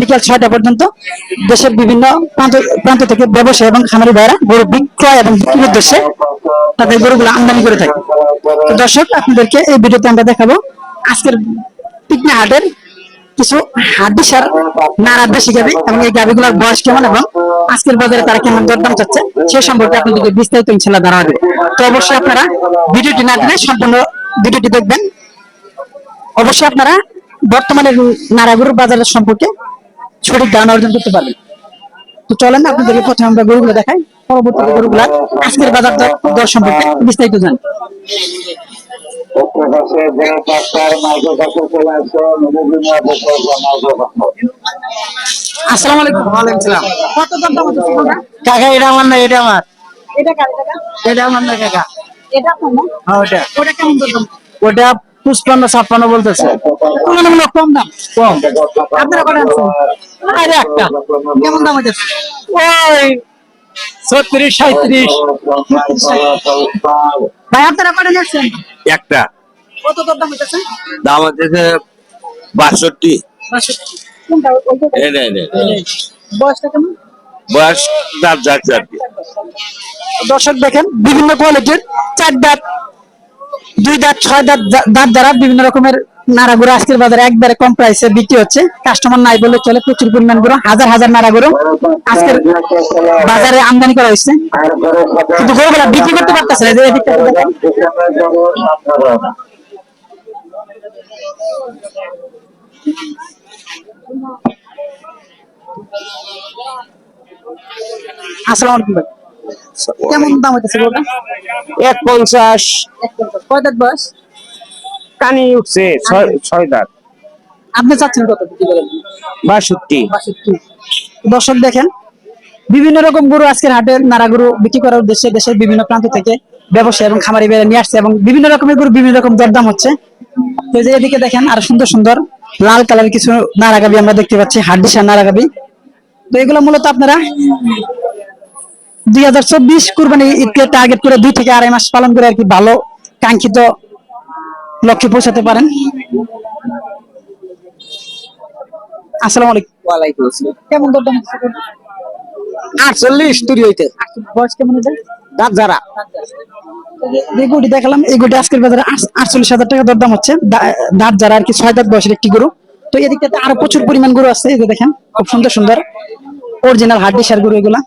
বিকাল ছয়টা পর্যন্ত দেশের বিভিন্ন প্রান্ত থেকে ব্যবসায়ী এবং খামারি ভাইরা গরু বিক্রয় এবং বিক্রির উদ্দেশ্যে তাদের গরুগুলো আমদানি করে থাকে। দর্শক, আপনাদেরকে এই ভিডিওতে আমরা দেখাবো আজকের পিকনা হাটের কিছু হাড্ডি সার নাড়া দেশি গাবি এবং এই গাবিগুলোর বয়স কেমন এবং আজকের বাজারে তারা কেমন দরদাম চাচ্ছে সে সম্পর্কে আপনাদেরকে বিস্তারিত ইনশাল্লাহ ধারণা দেবে। তো অবশ্যই আপনারা ভিডিওটি না দিলে সম্পূর্ণ ভিডিওটি দেখবেন। অবশ্যই আপনারা বর্তমানে নারাগরুর বাজারের সম্পর্কে সঠিক জ্ঞান অর্জন করতে পারবেন। তো চলেন আপনাদেরকে প্রথমে আমরা গরুগুলো দেখাই। পরবর্তীতে গরুগুলা আজকের বাজার দর- সম্পর্কে বিস্তারিত জানি আসসালামু আলাইকুম। ওয়ালাইকুম সালাম। কত দাম দাম কাকা এটা আমার না এটা আমার। এটা কার টাকা এটা আমার না কাকা। এটা আপনার না? হ্যাঁ ওটা। ওটা কেমন দাম ওটা পুষ্পান্ন ছাপ্পান্ন বলতেছে। তুলনামূলক কম দাম। কম। আপনারা কটা আনছেন? আরে একটা। কেমন দাম হচ্ছে ওই ছত্রিশ সাঁত্রিশ ভাই আপনারা কটা নিচ্ছেন একটা। কত দর দাম হইতেছে? দাম হচ্ছে বাষট্টি। বয়সটা কেমন? বয়স দর্শক দেখেন বিভিন্ন কোয়ালিটির চার দাঁত দুই দাঁত ছয় দাঁত দা- দাঁত দ্বারা বিভিন্ন রকমের নাড়াগুড়ো আজকের বাজারে একবারে কম প্রাইসে বিক্রি হচ্ছে। কাস্টমার নাই বলে চলে প্রচুর পরিমাণগুলো হাজার হাজার নাড়াগুড়ো। আজকের বাজারে আমদানি করা হয়েছে। কিন্তু গরুগুলা বিক্রি করতে পারতেছে না যে এদিকটা আসসালামু আলাইকুম কেমন দাম হইতেছে এক পঞ্চাশ। কয় দাঁত বয়স? কানি উঠছে ছয় ছয় দাঁত। আপনি চাচ্ছেন কত? বিক্রি করার জন্য? বাষট্টি। দর্শক দেখেন বিভিন্ন রকম গরু আজকের হাটে নাড়া গরু বিক্রি করার উদ্দেশ্যে দেশের বিভিন্ন প্রান্ত থেকে ব্যবসায়ী এবং খামারি বেড়ে নিয়ে আসছে এবং বিভিন্ন রকমের গরু বিভিন্ন রকম দরদাম হচ্ছে। তো যে এদিকে দেখেন আর সুন্দর সুন্দর লাল কালারের কিছু নারাগাবি আমরা দেখতে পাচ্ছি হাড্ডিসার নারাগাবি। তো এগুলো মূলত আপনারা দুই হাজার চব্বিশ কুরবানি ঈদকে টার্গেট করে দুই থেকে আড়াই মাস পালন করে আর কি ভালো কাঙ্ক্ষিত লক্ষ্যে পৌঁছাতে পারেন। আসসালামু আলাইকুম। ওয়ালাইকুম আসসালাম। কেমন দরদাম আটচল্লিশ তুরি হইতে। বয়স কেমন এটা? দাঁত যারা যে গরুটি দেখালাম এই গরুটি আজকের বাজারে আট- আটচল্লিশ হাজার টাকা দরদাম হচ্ছে। দাঁত যারা আর কি ছয় দাঁত বয়সের একটি গরু। তো এদিকটাতে আরও প্রচুর পরিমাণ গরু আছে এই যে দেখেন খুব সুন্দর সুন্দর। অরিজিনাল হাড্ডি সার গরু এগুলা।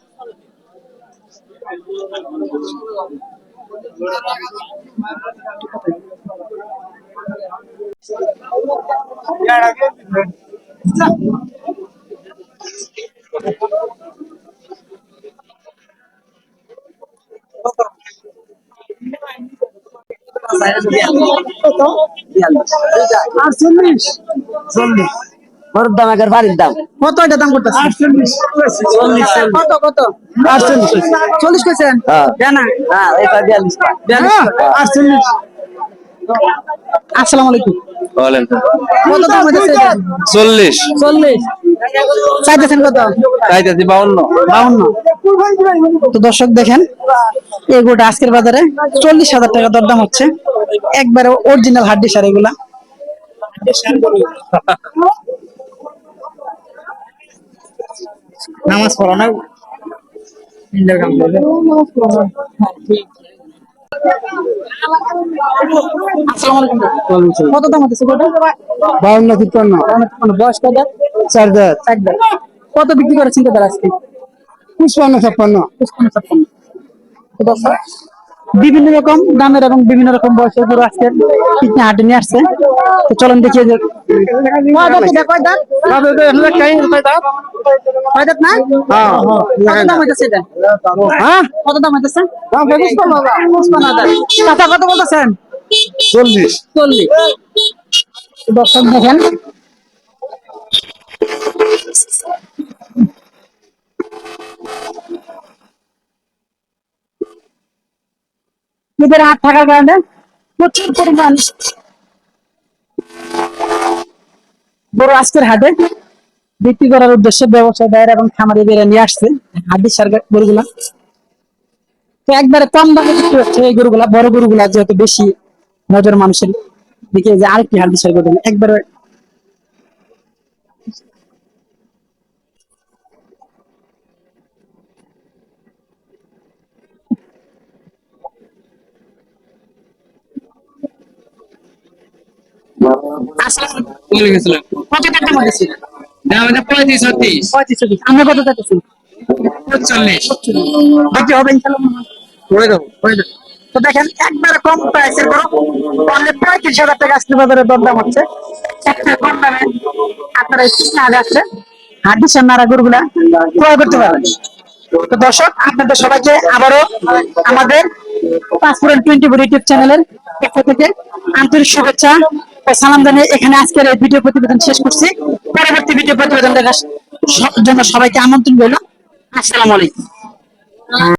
আটচল্লিশ। চল্লিশ ওর দাম একের বাড়ির দাম কত এটা দাম করতেছে কত কত আটচল্লিশ। চল্লিশ কেছেন হ্যাঁ। হ্যাঁ এটা বিয়াল্লিশ আটচল্লিশ। আসসালামু আলাইকুম। কত দাম হইতেছে চল্লিশ। চল্লিশ। চাইতেছেন কত? চাইতেছি বাউন্ন। বাউন্ন। তো দর্শক দেখেন এই গোটা আজকের বাজারে চল্লিশ হাজার টাকা দরদাম হচ্ছে। একবারে অরিজিনাল হাড্ডি সার এগুলা। নামাজ পড়ো না? কত দাম গোটা বাউন্ন তিপ্পান্ন। বয়স কত চার দাঁত। একদম কত বিক্রি করেছেন তো আজকে? পুষ্পান্ন ছাপ্পান্ন। পুষ্পান্ন দর্শক, বিভিন্ন রকম দামের এবং বিভিন্ন রকম বয়সের গরু আজকে পিকনি হাটে নিয়ে আসছে তো চলুন দেখিয়ে যে? কত? হ্যাঁ বলতেছেন? চল্লিশ চল্লিশ। দর্শক দেখেন ঈদের হাট থাকার কারণে প্রচুর পরিমাণ বড় আজকের হাটে বিক্রি করার উদ্দেশ্যে ব্যবসায় ব্যবসায়ীরা এবং খামারি বেড়ে নিয়ে আসছে হাড্ডি সার গরুগুলা। তো একবারে কম দামে বিক্রি হচ্ছে এই গরুগুলা, বড় গরুগুলা যেহেতু বেশি নজর মানুষের দিকে যে আরেকটি হাড্ডি সার গরু। একবারে আসলে কত টাকা মধ্যে ছিল পঁয়ত্রিশ ছত্রিশ পঁয়ত্রিশ চল্লিশ আমরা কত চাইতেছি চল্লিশ বাকি হবে ইনশাল্লাহ। করে দেবো যাবে। তো দেখেন একবারে কম প্রাইসের গরু অনলি পঁয়ত্রিশ হাজার টাকা আজকে বাজারে দরদাম হচ্ছে। একটা কম দামে আপনারা এই কৃষ্ণ আসছে হাড্ডি সান্নারা গরুগুলা ক্রয় করতে পারবেন। তো দর্শক আপনাদের সবাইকে আবারও আমাদের পাসপোর্ট টোয়েন্টি ফোর ইউটিউব চ্যানেলের পক্ষ থেকে আন্তরিক শুভেচ্ছা। সালাম জানিয়ে এখানে আজকের এই ভিডিও প্রতিবেদন শেষ করছি। পরবর্তী ভিডিও প্রতিবেদন দেখার জন্য সবাইকে আমন্ত্রণ রইল। আসসালামু আলাইকুম।